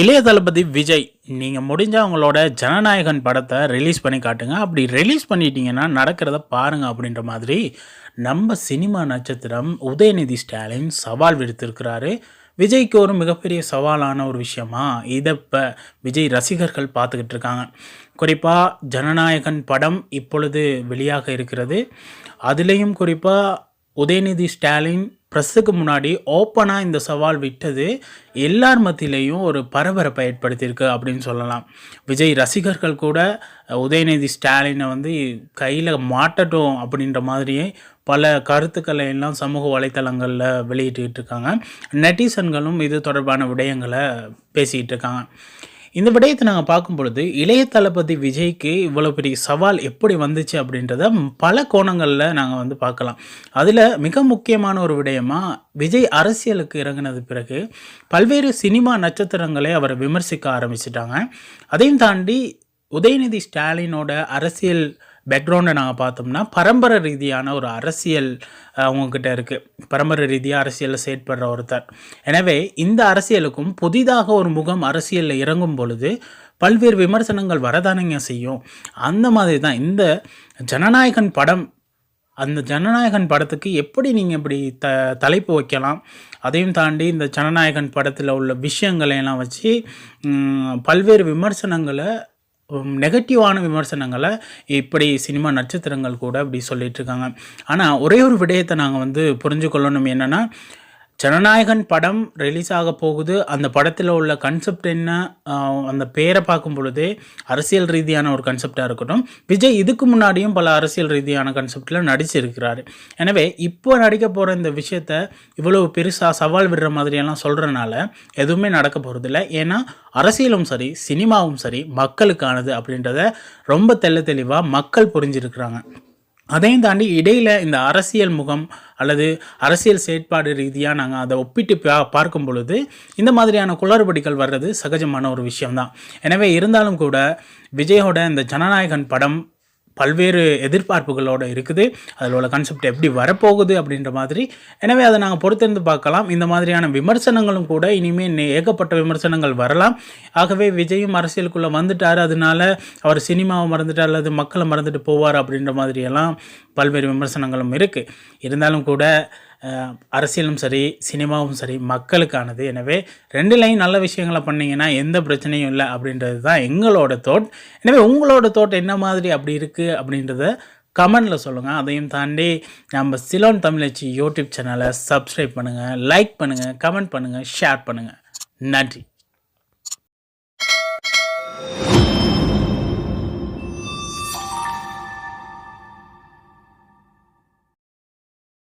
இளைய தளபதி விஜய் நீங்கள் முடிஞ்சால் அவங்களோட ஜனநாயகன் படத்தை ரிலீஸ் பண்ணி காட்டுங்க. அப்படி ரிலீஸ் பண்ணிட்டீங்கன்னா நடக்கிறத பாருங்க அப்படின்ற மாதிரி நம்ம சினிமா நட்சத்திரம் உதயநிதி ஸ்டாலின் சவால் விடுத்திருக்கிறாரு. விஜய்க்கு ஒரு மிகப்பெரிய சவாலான ஒரு விஷயமா இதை இப்போ விஜய் ரசிகர்கள் பார்த்துக்கிட்டு இருக்காங்க. குறிப்பாக ஜனநாயகன் படம் இப்பொழுது வெளியாக இருக்கிறது. அதுலேயும் குறிப்பாக உதயநிதி ஸ்டாலின் ப்ரெஸ்ஸுக்கு முன்னாடி ஓப்பனாக இந்த சவால் விட்டது. எல்லார் மத்தியிலையும் ஒரு பரபரப்பை ஏற்படுத்தியிருக்கு அப்படின்னு சொல்லலாம். விஜய் ரசிகர்கள் கூட உதயநிதி ஸ்டாலினை வந்து கையில் மாட்டட்டும் அப்படின்ற மாதிரியே பல கருத்துக்களை எல்லாம் சமூக வலைத்தளங்களில் வெளியிட்டுக்கிட்டு இருக்காங்க. நெட்டிசன்களும் இது தொடர்பான விடயங்களை பேசிக்கிட்டு இருக்காங்க. இந்த விடயத்தை நாங்கள் பார்க்கும் பொழுது இளைய தளபதி விஜய்க்கு இவ்வளோ பெரிய சவால் எப்படி வந்துச்சு அப்படின்றத பல கோணங்களில் நாங்கள் வந்து பார்க்கலாம். அதில் மிக முக்கியமான ஒரு விடயமாக விஜய் அரசியலுக்கு இறங்கினது பிறகு பல்வேறு சினிமா நட்சத்திரங்களை அவரை விமர்சிக்க ஆரம்பிச்சிட்டாங்க. அதையும் தாண்டி உதயநிதி ஸ்டாலினோட அரசியல் பேக்ரவுண்டை நாங்கள் பார்த்தோம்னா பரம்பரை ரீதியான ஒரு அரசியல் அவங்கக்கிட்ட இருக்குது பரம்பரை ரீதியாக அரசியலில் செயற்படுற ஒருத்தர். எனவே இந்த அரசியலுக்கும் புதிதாக ஒரு முகம் அரசியலில் இறங்கும் பொழுது பல்வேறு விமர்சனங்கள் வரதானங்க செய்யும். அந்த மாதிரி தான் இந்த ஜனநாயகன் படம் அந்த ஜனநாயகன் படத்துக்கு எப்படி நீங்கள் இப்படி த தலைப்பு வைக்கலாம்? அதையும் தாண்டி இந்த ஜனநாயகன் படத்தில் உள்ள விஷயங்களையெல்லாம் வச்சு பல்வேறு விமர்சனங்களை நெகட்டிவான விமர்சனங்களை இப்படி சினிமா நட்சத்திரங்கள் கூட இப்படி சொல்லிகிட்ருக்காங்க ஆனால் ஒரே ஒரு விடயத்தை நாங்கள் வந்து புரிஞ்சு கொள்ளணும் என்னென்னா ஜனநாயகன் படம் ரிலீஸ் ஆக போகுது. அந்த படத்தில் உள்ள கன்செப்ட் என்ன? அந்த பேரை பார்க்கும் பொழுதே அரசியல் ரீதியான ஒரு கன்செப்டாக இருக்கட்டும். விஜய் இதுக்கு முன்னாடியும் பல அரசியல் ரீதியான கன்செப்டில் நடிச்சிருக்கிறார். எனவே இப்போ நடிக்க போகிற இந்த விஷயத்த இவ்வளவு பெருசாக சவால் விடுற மாதிரியெல்லாம் சொல்கிறனால எதுவுமே நடக்க போகிறதில்ல ஏன்னா அரசியலும் சரி சினிமாவும் சரி மக்களுக்கானது அப்படின்றத ரொம்ப தெல்ல தெளிவாக மக்கள் புரிஞ்சிருக்கிறாங்க. அதையும் தாண்டி இடையில் இந்த அரசியல் முகம் அல்லது அரசியல் செயற்பாடு ரீதியாக நாங்கள் அதை ஒப்பிட்டு பா பார்க்கும் பொழுது இந்த மாதிரியான குளறுபடிகள் வர்றது சகஜமான ஒரு விஷயம்தான். எனவே இருந்தாலும் கூட விஜயோட இந்த ஜனநாயகன் படம் பல்வேறு எதிர்பார்ப்புகளோடு இருக்குது. அதில் உள்ள கான்செப்ட் எப்படி வரப்போகுது அப்படின்ற மாதிரி. எனவே அதை நாங்கள் பொறுத்திருந்து பார்க்கலாம். இந்த மாதிரியான விமர்சனங்களும் கூட இனிமேல் ஏகப்பட்ட விமர்சனங்கள் வரலாம். ஆகவே விஜயும் அரசியலுக்குள்ளே வந்துட்டார். அதனால அவர் சினிமாவை மறந்துட்டார் அல்லது மக்களை மறந்துட்டு போவார் அப்படின்ற மாதிரியெல்லாம் பல்வேறு விமர்சனங்களும் இருக்குது இருந்தாலும் கூட அரசியலும் சரி சினிமாவும் சரி மக்களுக்கானது. எனவே ரெண்டு லைன் நல்ல விஷயங்களை பண்ணிங்கன்னா எந்த பிரச்சனையும் இல்லை அப்படின்றது தான் எங்களோட தோட் எனவே உங்களோட தோட் என்ன மாதிரி அப்படி இருக்குது அப்படின்றத கமெண்டில் சொல்லுங்கள் அதையும் தாண்டி நம்ம சிலோன் தமிழச்சி யூடியூப் சேனலை சப்ஸ்கிரைப் பண்ணுங்கள் லைக் பண்ணுங்கள் கமெண்ட் பண்ணுங்கள் ஷேர் பண்ணுங்கள் நன்றி.